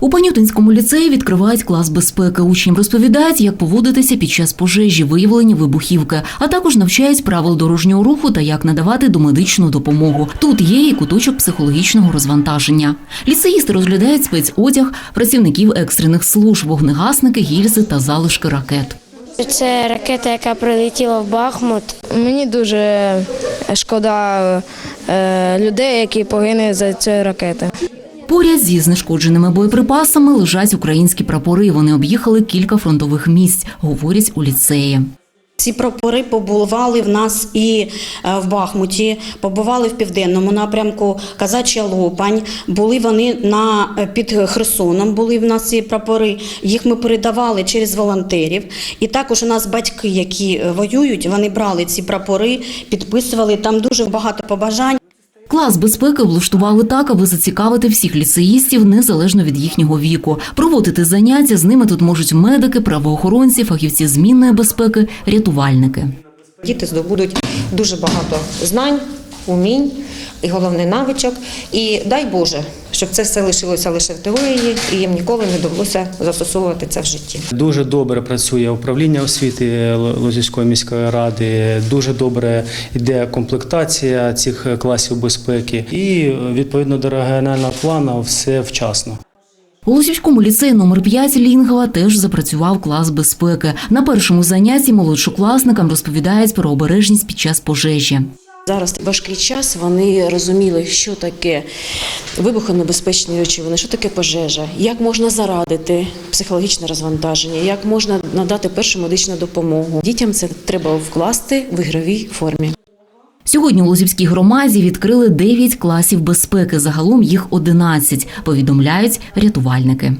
У Панютинському ліцеї відкривають клас безпеки. Учням розповідають, як поводитися під час пожежі, виявлення вибухівки, а також навчають правил дорожнього руху та як надавати домедичну допомогу. Тут є і куточок психологічного розвантаження. Ліцеїсти розглядають спецодяг працівників екстрених служб, вогнегасники, гільзи та залишки ракет. Це ракета, яка прилетіла в Бахмут. Мені дуже шкода е, людей, які погинули за цією ракетою. Поряд зі знешкодженими боєприпасами лежать українські прапори. Вони об'їхали кілька фронтових місць, говорять у ліцеї. Ці прапори побували в нас і е, в Бахмуті, побували в південному напрямку, Казача Лопань. Були вони на е, під Херсоном. Були в нас ці прапори. Їх ми передавали через волонтерів. І також у нас батьки, які е, воюють, вони брали ці прапори, підписували. Там дуже багато побажань. Клас безпеки влаштували так, аби зацікавити всіх ліцеїстів незалежно від їхнього віку. Проводити заняття з ними тут можуть медики, правоохоронці, фахівці змінної безпеки, рятувальники. Діти здобудуть дуже багато знань, умінь і головне навичок. І дай Боже, щоб це все лишилося лише в теорії, і їм ніколи не довелося застосовувати це в житті. Дуже добре працює управління освіти Лозівської міської ради. Дуже добре йде комплектація цих класів безпеки, і відповідно до регіонального плану все вчасно. У Лосівському ліцеї номер 5 Лінгова теж запрацював клас безпеки. На першому занятті молодшокласникам розповідають про обережність під час пожежі. Зараз важкий час. Вони розуміли, що таке вибухонебезпечні речовини, що таке пожежа, як можна зарадити психологічне розвантаження, як можна надати першу медичну допомогу. Дітям це треба вкласти в ігровій формі. Сьогодні у Лозівській громаді відкрили 9 класів безпеки. Загалом їх 11, повідомляють рятувальники.